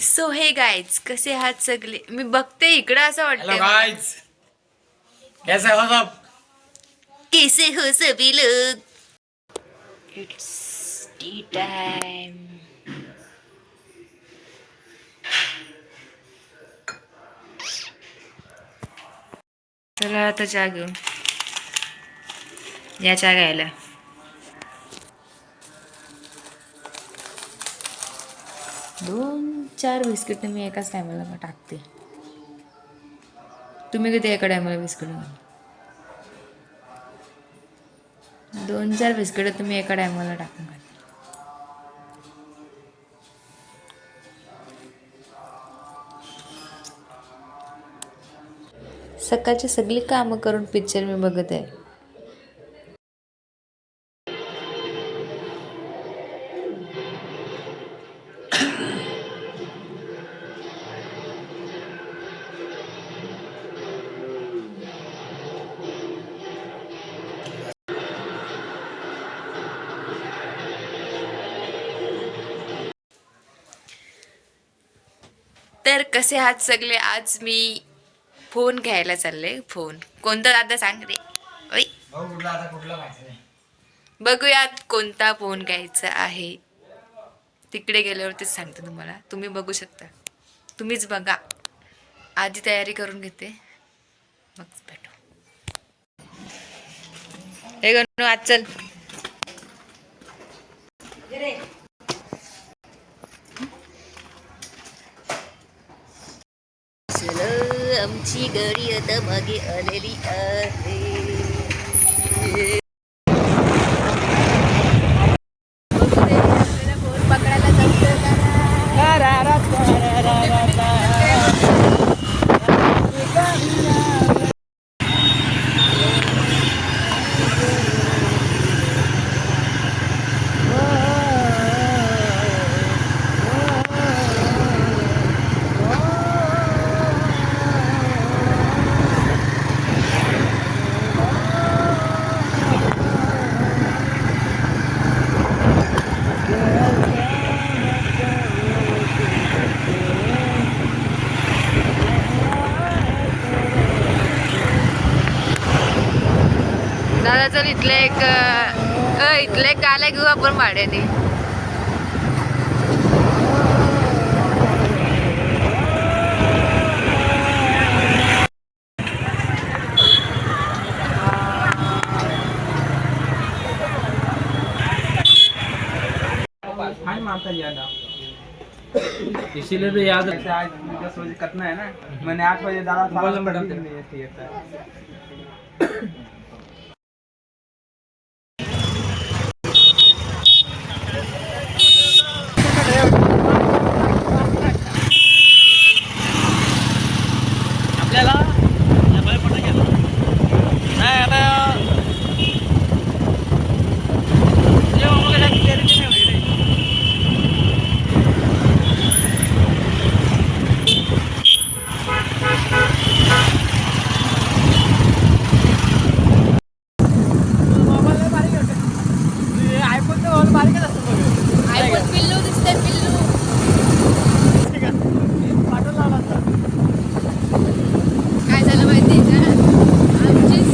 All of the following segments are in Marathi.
सो हे गाईज कसे आहात सगळे? मी बघते इकडं असं हेलो वाटतं गाइस कैसे हो सब? कैसे हो सभी लोग? इट्स टी टाइम चला आता चहा घेऊन. या चहा घ्यायला. दोन चार बिस्किट मी एकाच टायमाला टाकते. तुम्ही किती एका टायमाला बिस्किट घाल दोन चार बिस्किट तुम्ही एका टायमाला टाकून घाल सकाळची सगळी कामं करून पिक्चर मी बघत आहे. तर कसे आहात सगळे? आज मी फोन घ्यायला चालले. फोन. कोणता दादा सांग रे? ओय. बघूयात कोणता फोन घ्यायचा आहे. तिकडे गेल्यावरतीच सांगते तुम्हाला. तुम्ही बघू शकता. तुम्हीच बघा. आधी तयारी करून घेते. मग भेटू. हे गणू आज चल. तुमची गाडी आता मागे आलेली आहे फोन पकडायला जमतो का दादा चल इथले एक इथले एक घेऊ आपण भाड्याने इसीलिए तो याद आज दस बजे कटना है ना मैंने आठ बजे बोलो मैडम। थिएटर आपल्याला नाही आता जेव्हा वगैरे तयारी केली होती रे. मोबाईल लय बारीक होते. ते आयफोनचं मोबाईल बारीकच असतं बघ. आयफोन पिल्लू दिसते पिल्लू ठीक आहे. मी पाठवून लावला होता. काय झालं माहिती आहे का आमचीच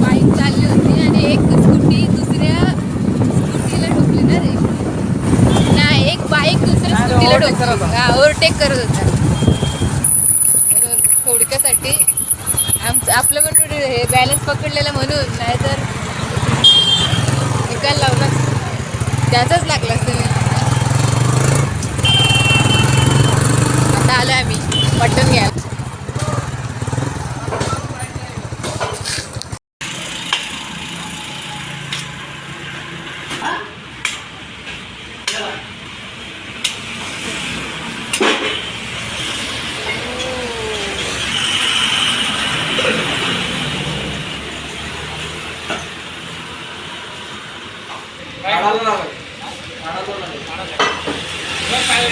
बाईक चालली होती आणि एक स्कूटी दुसऱ्या स्कूटीला ठोकली ना रे नाही एक बाईक दुसऱ्या नाही, स्कूटीला overtake करत ठोकली होता. हा ओव्हरटेक करत होता. थोडक्यासाठी आमचं आपलं पण हे बॅलन्स पकडलेलं म्हणून नाहीतर निकाल लावला त्याचाच लागला असतं आता आलो आम्ही. मटण घ्यायला.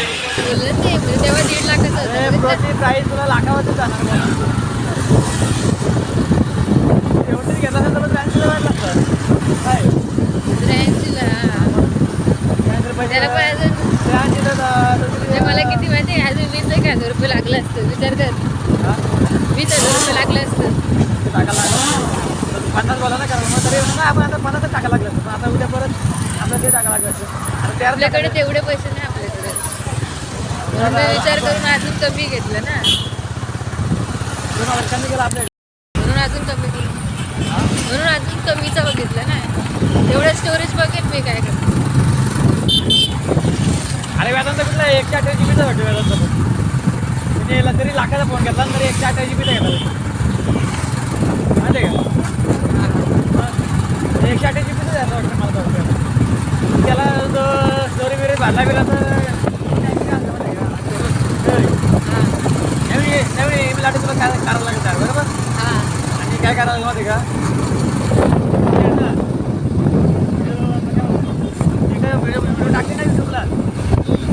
तेव्हा दीड लाखाचं प्राईस तुला लाखावरती जाणार तर मग त्र्याऐंशीला भेटलं काय? त्र्याऐंशी तर मला किती माहिती आहे अजून वीस एक हजार रुपये लागलं असतं विचार कर वीस हजार रुपये लागलं असतं टाका लागलं पन्नास बोला ना कारण मग तरी ना आपण आता पन्नासच टाका लागलं असतं. आता उद्या परत आपलं ते लागलं आपल्याकडे तेवढे पैसे नाही आपल्याकडे. म्हणून विचार करून अजून कमी घेतलं ना. कमी केलं आपल्याकडे. म्हणून अजून कमी केलं. म्हणून अजून कमीचा बघितलं ना. तेवढं स्टोरेज बघेन मी काय करतो. अरे वेदांत कुठला एकशे अठरा जी बीचा भेटतो वेदांत फोन म्हणजे याला तरी लाखाचा फोन घेतला तरी एकशे अठरा जी बीचा घेतला माहिती आहे का? हा. एकशे अठरा जी बीचा घ्यायला वाटतं मला वाटतं. त्याला जो स्टोरी बिरी भरला बिरला तर नवीन ईमेल आयडी तुला काय करावं त्यावर, बरोबर? हां. आणि काय करावं आहे का? हे ना, व्हिडिओ- व्हिडिओ व्हिडिओ टाकले ना युट्यूबला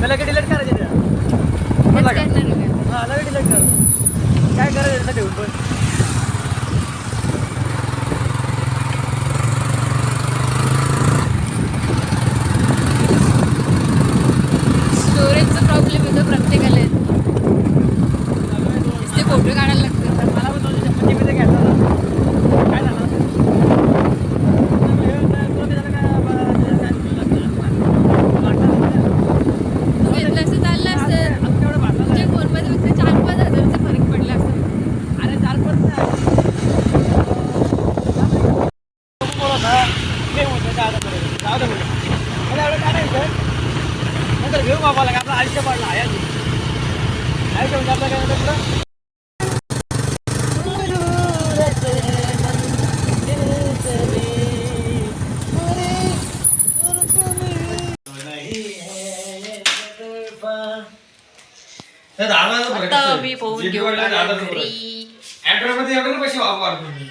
त्याला काय डिलीट करायचे त्या? हा लगेच डिलीट कर काय करायचं ठेवून पण? प्रत्येकाला येतो. प्रत्येकाला ते फोटो काढायला लागतात तर मला पण दोनशे शंभर जी बीचं घ्यायचं होतं. काय झालं तू घेतलं असतं चाललं असतं तुझ्या फोनमध्ये फक्त चार पाच हजारचा फरक पडला असतं अरे चार पाच नाही. बोलत हा. ते म्हणतो जाऊ दे बरं. जाऊ दे बरं. मला एवढं काय नाही सर. नंतर घेऊ बाबाला का आपलं आयुष्य पडलं आहे. आयुष्य म्हणजे आपलं काय म्हणतात? आता मी फोन घेऊन आलो घरी. अँड्रॉइडमध्ये एवढे पैसे वापर तुम्ही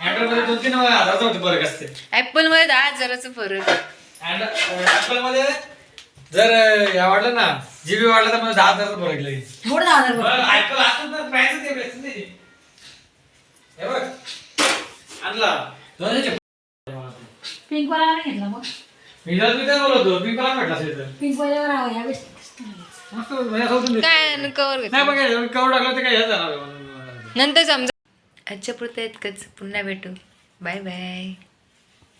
अँड्रॉइडमध्ये दोन तीन हजाराचं होते फरक असते. ऍपलमध्ये दहा हजाराचं फरक. ऍपलमध्ये जर या वाढलं ना जीबी वाढला तर मला दहा हजाराचं फरक लागेल ऍपल असतं तर प्राइस तेवढी असते त्याची. हे बघ आणला. दोनशे पिंक वाला नाही घेतला मग. मी जर मी काय बोलतो मी मला भेटला असेल तर. पिंक वाल्यावर हवा या मस्त ते. काय कवर नाही कवर टाकलं तर काय हे जाणार आहे मला. नंतर समजा. आजच्या पुरतं इतकंच. पुन्हा भेटू. Bye bye